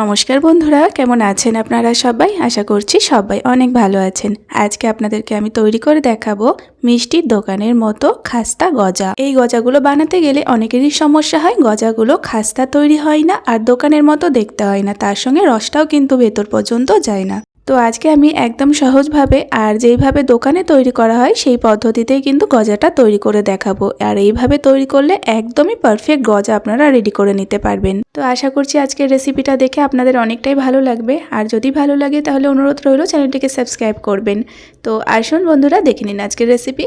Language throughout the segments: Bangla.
নমস্কার বন্ধুরা, কেমন আছেন আপনারা সবাই? আশা করছি সবাই অনেক ভালো আছেন। আজকে আপনাদেরকে আমি তৈরি করে দেখাবো মিষ্টির দোকানের মতো খাস্তা গজা। এই গজাগুলো বানাতে গেলে অনেকেরই সমস্যা হয়, গজাগুলো খাস্তা তৈরি হয় না আর দোকানের মতো দেখতে হয় না। তার সঙ্গে রসটাও কিন্তু ভেতর পর্যন্ত যায় না। তো আজকে আমি একদম সহজভাবে আর যেইভাবে দোকানে তৈরি করা হয়, সেই পদ্ধতিতেই কিন্তু গজাটা তৈরি করে দেখাবো। আর এইভাবে তৈরি করলে একদমই পারফেক্ট গজা আপনারা রেডি করে নিতে পারবেন। তো আশা করছি আজকের রেসিপিটা দেখে আপনাদের অনেকটাই ভালো লাগবে। আর যদি ভালো লাগে তাহলে অনুরোধ রইল চ্যানেলটিকে সাবস্ক্রাইব করবেন। তো আসুন বন্ধুরা, দেখে নিন আজকের রেসিপি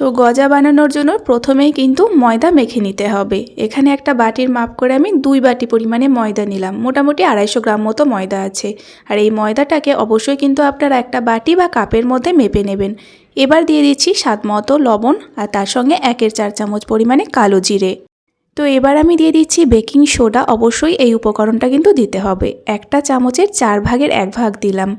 তো গজা বানানোর জন্য প্রথমেই কিন্তু ময়দা মেখে নিতে হবে। এখানে একটা বাটির মাপ করে আমি দুই বাটি পরিমাণে ময়দা নিলাম। মোটামুটি আড়াইশো গ্রাম মতো ময়দা আছে। আর এই ময়দাটাকে অবশ্যই কিন্তু আপনারা একটা বাটি বা কাপের মধ্যে মেপে নেবেন। এবার দিয়ে দিচ্ছি স্বাদ মতো লবণ আর তার সঙ্গে একের চার চামচ পরিমাণে কালো জিরে। তো এবার আমি দিয়ে দিচ্ছি বেকিং সোডা। অবশ্যই এই উপকরণটা কিন্তু দিতে হবে। একটা চামচের চার ভাগের এক ভাগ দিলাম।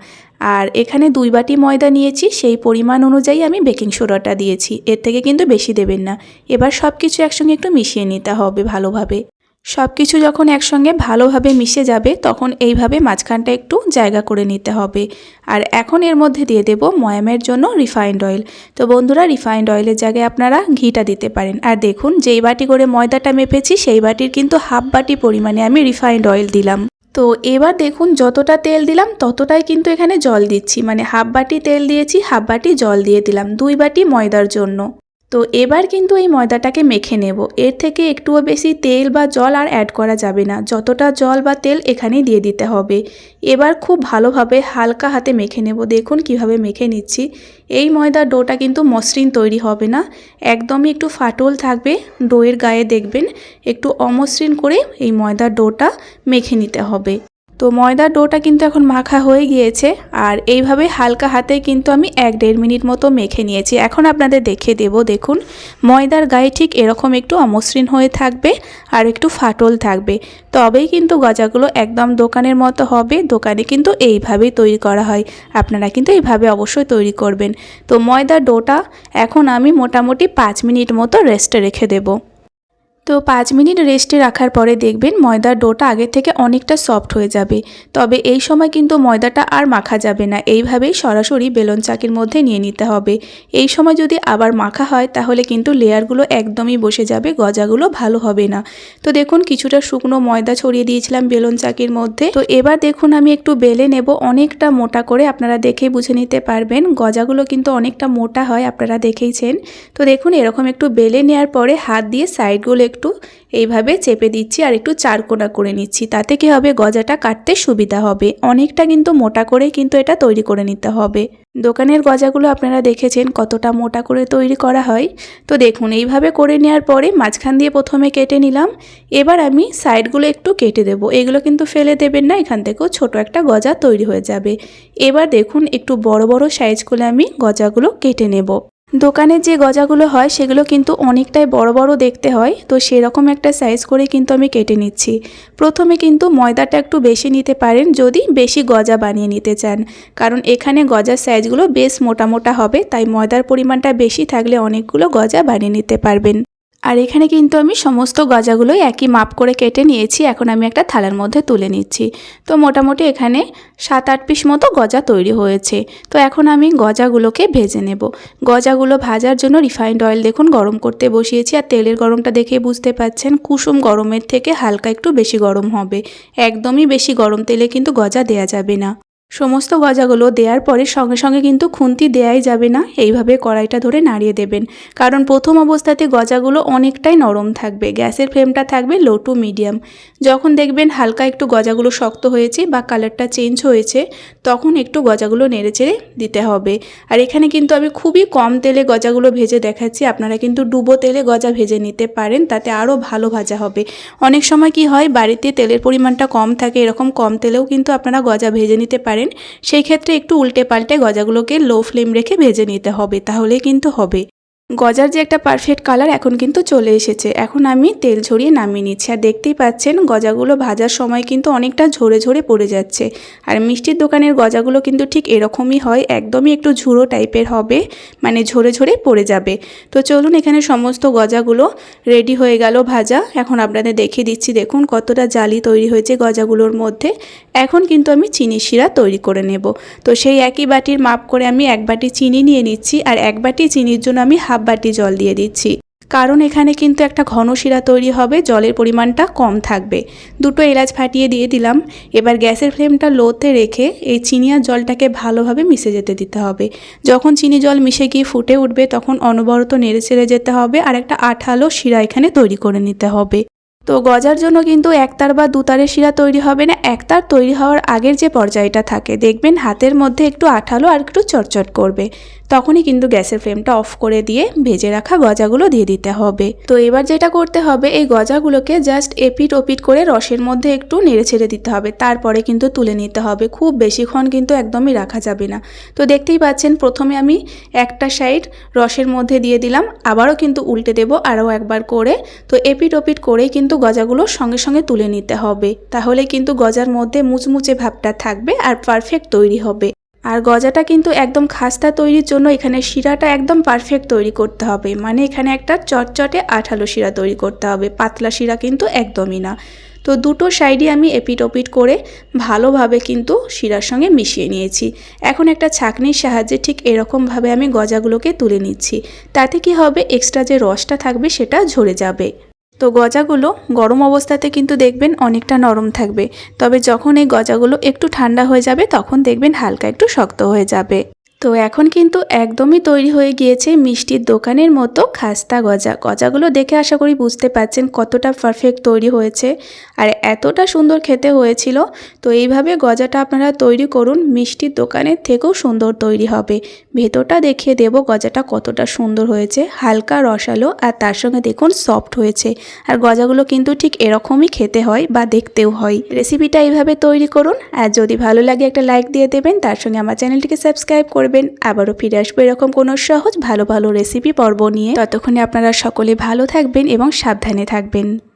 আর এখানে দুই বাটি ময়দা নিয়েছি, সেই পরিমাণ অনুযায়ী আমি বেকিং সোডাটা দিয়েছি। এর থেকে কিন্তু বেশি দেবেন না। এবার সব কিছু একসঙ্গে একটু মিশিয়ে নিতে হবে ভালোভাবে। সব কিছু যখন একসঙ্গে ভালোভাবে মিশে যাবে, তখন এইভাবে মাঝখানটা একটু জায়গা করে নিতে হবে। আর এখন এর মধ্যে দিয়ে দেব ময়ামের জন্য রিফাইন্ড অয়েল। তো বন্ধুরা, রিফাইন্ড অয়েলের জায়গায় আপনারা ঘিটা দিতে পারেন। আর দেখুন, যেই বাটি করে ময়দাটা মেপেছি, সেই বাটির কিন্তু হাফ বাটি পরিমাণে আমি রিফাইন্ড অয়েল দিলাম। তো এবার দেখুন যতটা তেল দিলাম ততটাই কিন্তু এখানে জল দিচ্ছি। মানে হাফ বাটি তেল দিয়েছি, হাফ বাটি জল দিয়ে দিলাম, দুই বাটি ময়দার জন্য। তো এবার কিন্তু এই ময়দাটাকে মেখে নেব। এর থেকে একটুও বেশি তেল বা জল আর অ্যাড করা যাবে না। যতটা জল বা তেল এখানেই দিয়ে দিতে হবে। এবার খুব ভালোভাবে হালকা হাতে মেখে নেব। দেখুন কীভাবে মেখে নিচ্ছি। এই ময়দার ডোটা কিন্তু মসৃণ তৈরি হবে না। একদমই একটু ফাটল থাকবে। ডোয়ের গায়ে দেখবেন একটু অমসৃণ করে এই ময়দার ডোটা মেখে নিতে হবে। তো ময়দার ডোটা কিন্তু এখন মাখা হয়ে গিয়েছে আর এইভাবে হালকা হাতে কিন্তু আমি এক দেড় মিনিট মতো মেখে নিয়েছি। এখন আপনাদের দেখে দেব, দেখুন, ময়দার গায়ে ঠিক এরকম একটু অমসৃণ হয়ে থাকবে আর একটু ফাটল থাকবে। তবেই কিন্তু গজাগুলো একদম দোকানের মতো হবে, দোকানে কিন্তু এইভাবেই তৈরি করা হয়। আপনারা কিন্তু এইভাবে অবশ্যই তৈরি করবেন। তো ময়দার ডোটা এখন আমি মোটামুটি পাঁচ মিনিট মতো রেস্টে রেখে দেবো। তো পাঁচ মিনিট রেস্টে রাখার পরে দেখবেন ময়দার ডোটা আগের থেকে অনেকটা সফট হয়ে যাবে। তবে এই সময় কিন্তু ময়দাটা আর মাখা যাবে না। এইভাবেই সরাসরি বেলন চাকির মধ্যে নিয়ে নিতে হবে। এই সময় যদি আবার মাখা হয়, তাহলে কিন্তু লেয়ারগুলো একদমই বসে যাবে, গজাগুলো ভালো হবে না। তো দেখুন, কিছুটা শুকনো ময়দা ছড়িয়ে দিয়েছিলাম বেলন চাকির মধ্যে। তো এবার দেখুন, আমি একটু বেলে নেব। অনেকটা মোটা করে আপনারা দেখেই বুঝে নিতে পারবেন। গজাগুলো কিন্তু অনেকটা মোটা হয়, আপনারা দেখেইছেন। তো দেখুন, এরকম একটু বেলে নেওয়ার পরে হাত দিয়ে সাইডগুলো একটু এইভাবে চেপে দিচ্ছি আর একটু চারকোনা করে নিচ্ছি। তাতে কি হবে? গজাটা কাটতে সুবিধা হবে। অনেকটা কিন্তু মোটা করে কিন্তু এটা তৈরি করে নিতে হবে। দোকানের গজাগুলো আপনারা দেখেছেন কতটা মোটা করে তৈরি করা হয়। তো দেখুন, এইভাবে করে নেওয়ার পরে মাঝখান দিয়ে প্রথমে কেটে নিলাম। এবার আমি সাইডগুলো একটু কেটে দেবো। এগুলো কিন্তু ফেলে দেবেন না, এখান থেকেও ছোট একটা গজা তৈরি হয়ে যাবে। এবার দেখুন, একটু বড় বড় সাইজ করে আমি গজাগুলো কেটে নেব। দোকানে যে গজাগুলো হয়, সেগুলো কিন্তু অনেকটাই বড় বড় দেখতে হয়। তো সেরকম একটা সাইজ করে কিন্তু আমি কেটে নিচ্ছি। প্রথমে কিন্তু ময়দাটা একটু বেশি নিতে পারেন, যদি বেশি গজা বানিয়ে নিতে চান। কারণ এখানে গজার সাইজগুলো বেশ মোটা মোটা হবে, তাই ময়দার পরিমাণটা বেশি থাকলে অনেকগুলো গজা বানিয়ে নিতে পারবেন। আর এখানে কিন্তু আমি সমস্ত গজাগুলোই একই মাপ করে কেটে নিয়েছি। এখন আমি একটা থালার মধ্যে তুলে নিচ্ছি। তো মোটামুটি এখানে সাত আট পিস মতো গজা তৈরি হয়েছে। তো এখন আমি গজাগুলোকে ভেজে নেব। গজাগুলো ভাজার জন্য রিফাইন্ড অয়েল দেখুন, গরম করতে বসিয়েছি। আর তেলের গরমটা দেখে বুঝতে পাচ্ছেন, কুসুম গরমের থেকে হালকা একটু বেশি গরম হবে। একদমই বেশি গরম তেলে কিন্তু গজা দেয়া যাবে না। সমস্ত গজাগুলো দেওয়ার পরে সঙ্গে সঙ্গে কিন্তু খুন্তি দেয়াই যাবে না। এইভাবে কড়াইটা ধরে নাড়িয়ে দেবেন। কারণ প্রথম অবস্থাতে গজাগুলো অনেকটাই নরম থাকবে। গ্যাসের ফ্লেমটা থাকবে লো টু মিডিয়াম যখন দেখবেন হালকা একটু গজাগুলো শক্ত হয়েছে বা কালারটা চেঞ্জ হয়েছে, তখন একটু গজাগুলো নেড়েচেড়ে দিতে হবে। আর এখানে কিন্তু আমি খুবই কম তেলে গজাগুলো ভেজে দেখাচ্ছি। আপনারা কিন্তু ডুবো তেলে গজা ভেজে নিতে পারেন, তাতে আরও ভালো ভাজা হবে। অনেক সময় কি হয়, বাড়িতে তেলের পরিমাণটা কম থাকে, এরকম কম তেলেও কিন্তু আপনারা গজা ভেজে নিতে পারেন। সেই ক্ষেত্রে একটু উল্টে পাল্টে গজাগুলোকে লো ফ্লেম রেখে ভেজে নিতে হবে তাহলে কিন্তু হবে। গজার যে একটা পারফেক্ট কালার এখন কিন্তু চলে এসেছে। এখন আমি তেল ঝরিয়ে নামিয়ে নিচ্ছি। আর দেখতেই পাচ্ছেন, গজাগুলো ভাজার সময় কিন্তু অনেকটা ঝরে ঝরে পড়ে যাচ্ছে। আর মিষ্টির দোকানের গজাগুলো কিন্তু ঠিক এরকমই হয়, একদমই একটু ঝুড়ো টাইপের হবে মানে ঝরে ঝরে পড়ে যাবে। তো চলুন এখানে সমস্ত গজাগুলো রেডি হয়ে গেল ভাজা। এখন আপনাদের দেখিয়ে দিচ্ছি, দেখুন কতটা জালি তৈরি হয়েছে গজাগুলোর মধ্যে। এখন কিন্তু আমি চিনি শিরা তৈরি করে নেব। তো সেই একই বাটির মাপ করে আমি এক বাটি চিনি নিয়ে নিচ্ছি। আর এক বাটি চিনির জন্য আমি হাফ বাটি জল দিয়ে দিচ্ছি। কারণ এখানে কিন্তু একটা ঘন শিরা তৈরি হবে, জলের পরিমাণটা কম থাকবে। দুটো এলাচ ফাটিয়ে দিয়ে দিলাম। এবার গ্যাসের ফ্লেমটা লোতে রেখে এই চিনি আর জলটাকে ভালোভাবে মিশে যেতে দিতে হবে। যখন চিনি জল মিশে গিয়ে ফুটে উঠবে, তখন অনবরত নেড়ে ছেড়ে যেতে হবে আর একটা আঠালো শিরা এখানে তৈরি করে নিতে হবে। তো গজার জন্য কিন্তু একতার বা দুতারের শিরা তৈরি হবে না। একতার তৈরি হওয়ার আগের যে পর্যায়টা থাকে, দেখবেন হাতের মধ্যে একটু আঠালো আর একটু চটচট করবে। তখনই কিন্তু গ্যাসের ফ্লেমটা অফ করে দিয়ে ভেজে রাখা গজাগুলো দিয়ে দিতে হবে। তো এবার যেটা করতে হবে, এই গজাগুলোকে জাস্ট এপিট ওপিট করে রসের মধ্যে একটু নেড়ে ছেড়ে দিতে হবে। তারপরে কিন্তু তুলে নিতে হবে। খুব বেশিক্ষণ কিন্তু একদমই রাখা যাবে না। তো দেখতেই পাচ্ছেন, প্রথমে আমি একটা সাইড রসের মধ্যে দিয়ে দিলাম। আবারও কিন্তু উল্টে দেব আরও একবার করে। তো এপিট ওপিট করেই কিন্তু গজাগুলো সঙ্গে সঙ্গে তুলে নিতে হবে। তাহলে কিন্তু গজার মধ্যে মুচমুচে ভাবটা থাকবে আর পারফেক্ট তৈরি হবে। আর গজাটা কিন্তু একদম খাস্তা তৈরির জন্য এখানে শিরাটা একদম পারফেক্ট তৈরি করতে হবে। মানে এখানে একটা চটচটে আঠালো শিরা তৈরি করতে হবে। পাতলা শিরা কিন্তু একদমই না। তো দুটো সাইডে আমি এপিট ওপিট করে ভালোভাবে কিন্তু শিরার সঙ্গে মিশিয়ে নিয়েছি। এখন একটা ছাঁকনির সাহায্যে ঠিক এরকমভাবে আমি গজাগুলোকে তুলে নিচ্ছি। তাতে কি হবে? এক্সট্রা যে রসটা থাকবে সেটা ঝরে যাবে। তো গজাগুলো গরম অবস্থাতে কিন্তু দেখবেন অনেকটা নরম থাকবে। তবে যখন এই গজাগুলো একটু ঠান্ডা হয়ে যাবে, তখন দেখবেন হালকা একটু শক্ত হয়ে যাবে। তো এখন কিন্তু একদমই তৈরি হয়ে গিয়েছে মিষ্টির দোকানের মতো খাস্তা গজা। গজাগুলো দেখে আশা করি বুঝতে পারছেন কতটা পারফেক্ট তৈরি হয়েছে আর এতটা সুন্দর খেতে হয়েছিল। তো এইভাবে গজাটা আপনারা তৈরি করুন, মিষ্টির দোকানের থেকেও সুন্দর তৈরি হবে। ভেতরটা দেখিয়ে দেব গজাটা কতটা সুন্দর হয়েছে, হালকা রসালো আর তার সঙ্গে দেখুন সফট হয়েছে। আর গজাগুলো কিন্তু ঠিক এরকমই খেতে হয় বা দেখতেও হয়। রেসিপিটা এইভাবে তৈরি করুন আর যদি ভালো লাগে একটা লাইক দিয়ে দেবেন, তার সঙ্গে আমার চ্যানেলটিকে সাবস্ক্রাইব করবেন। আবারও ফিরে আসব এরকম কোনো সহজ, ভালো ভালো রেসিপি পর্ব নিয়ে। ততক্ষণে আপনারা সকলে ভালো থাকবেন এবং সাবধানে থাকবেন।